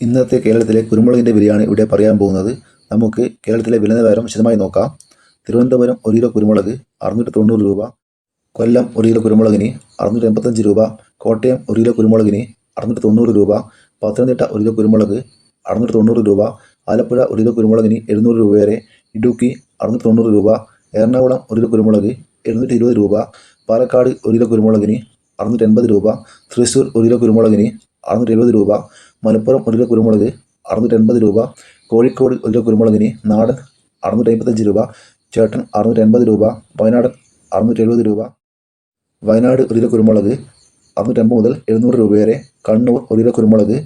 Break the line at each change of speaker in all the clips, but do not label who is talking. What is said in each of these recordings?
ഇന്നത്തെ കേരളത്തിലെ കുരുമുളകിന്റെ വിലയാണ് ഇവിടെ പറയാൻ പോകുന്നത് നമുക്ക് കേരളത്തിലെ വില നിലവാരം വിശദമായി നോക്കാം. തിരുവനന്തപുരം ഒരു കിലോ കുരുമുളക് അറുന്നൂറ്റി തൊണ്ണൂറ് രൂപ. കൊല്ലം ഒരു കിലോ കുരുമുളകിന് അറുന്നൂറ്റി എൺപത്തഞ്ച് രൂപ. കോട്ടയം ഒരു കിലോ കുരുമുളകിന് അറുന്നൂറ്റി തൊണ്ണൂറ് രൂപ. പത്തനംതിട്ട ഒരു കിലോ കുരുമുളക് അറുന്നൂറ്റി തൊണ്ണൂറ് രൂപ. ആലപ്പുഴ ഒരു കിലോ കുരുമുളകിന് എഴുന്നൂറ് രൂപ വരെ. ഇടുക്കി അറുന്നൂറ്റി തൊണ്ണൂറ് രൂപ. എറണാകുളം ഒരു കിലോ കുരുമുളക് എഴുന്നൂറ്റി ഇരുപത് രൂപ. പാലക്കാട് ഒരു കിലോ കുരുമുളകിന് അറുന്നൂറ്റി എൺപത് രൂപ. തൃശ്ശൂർ ഒരു കിലോ കുരുമുളകിന് അറുന്നൂറ്റി എഴുപത് രൂപ. മലപ്പുറം ഒരു കിലോ കുരുമുളക് അറുന്നൂറ്റി എൺപത് രൂപ കോഴിക്കോട് ഒരു കിലോ കുരുമുളകിന് നാടൻ അറുന്നൂറ്റി അമ്പത്തഞ്ച് രൂപ ചേട്ടൻ അറുന്നൂറ്റി എൺപത് രൂപ വയനാടൻ അറുന്നൂറ്റി എഴുപത് രൂപ. വയനാട് ഒരു കിലോ കുരുമുളക് അറുന്നൂറ്റമ്പത് മുതൽ എഴുന്നൂറ് രൂപ വരെ. കണ്ണൂർ ഒരു കിലോ കുരുമുളക്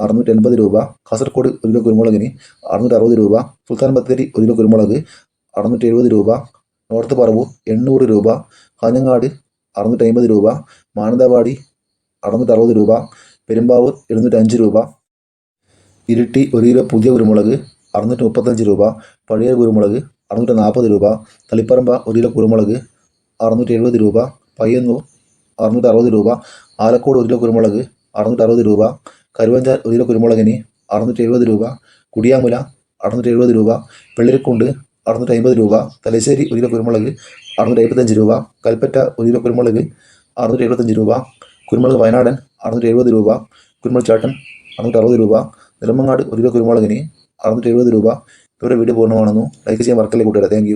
അറുന്നൂറ്റി എൺപത് രൂപ. കാസർഗോഡ് ഒരു കിലോ കുരുമുളകിന് അറുന്നൂറ്റി അറുപത് രൂപ. സുൽത്താൻ ബത്തേരി ഒരു കിലോ കുരുമുളക് അറുന്നൂറ്റി എഴുപത് രൂപ. നോർത്ത് പറവൂർ എണ്ണൂറ് രൂപ. കാഞ്ഞങ്ങാട് അറുന്നൂറ്റി അമ്പത് രൂപ. മാനന്തവാടി അറുന്നൂറ്റി അറുപത് രൂപ. പെരുമ്പാവൂർ എഴുന്നൂറ്റി അഞ്ച് രൂപ. ഇരിട്ടി ഒരു കിലോ പുതിയ കുരുമുളക് അറുന്നൂറ്റി മുപ്പത്തഞ്ച് രൂപ. പഴയ കുരുമുളക് അറുന്നൂറ്റി നാൽപ്പത് രൂപ. തളിപ്പറമ്പ ഒരു കിലോ കുരുമുളക് അറുന്നൂറ്റി എഴുപത് രൂപ. പയ്യന്നൂർ അറുന്നൂറ്റി അറുപത് രൂപ. ആലക്കോട് ഒരു കിലോ കുരുമുളക് അറുന്നൂറ്റി അറുപത് രൂപ. കരുവഞ്ചാൽ ഒരു കിലോ കുരുമുളകിന് അറുന്നൂറ്റി എഴുപത് രൂപ. കുടിയാമുല അറുന്നൂറ്റി എഴുപത് രൂപ. വെള്ളരിക്കുണ്ട് അറുന്നൂറ്റി അമ്പത് രൂപ. തലശ്ശേരി ഒരു കിലോ കുരുമുളക് അറുന്നൂറ്റി എഴുപത്തഞ്ച് രൂപ. കൽപ്പറ്റ ഒരു കിലോ കുരുമുളക് അറുന്നൂറ്റി എഴുപത്തഞ്ച് രൂപ. കുരുമുളക് വയനാടൻ അറുന്നൂറ്റി എഴുപത് രൂപ കുരുമുളക് ചാട്ടൻ അറുന്നൂറ്റി അറുപത് രൂപ നിലമങ്ങാട് ഒരു കിലോ കുരുമുളകിന് അറുന്നൂറ്റി എഴുപത് രൂപ. ഇവരുടെ വീഡിയോ പൂർണമാണെന്നു ലൈക്ക് ചെയ്യാൻ വർക്കല്ലേ കൂട്ടുകാരെ. താങ്ക്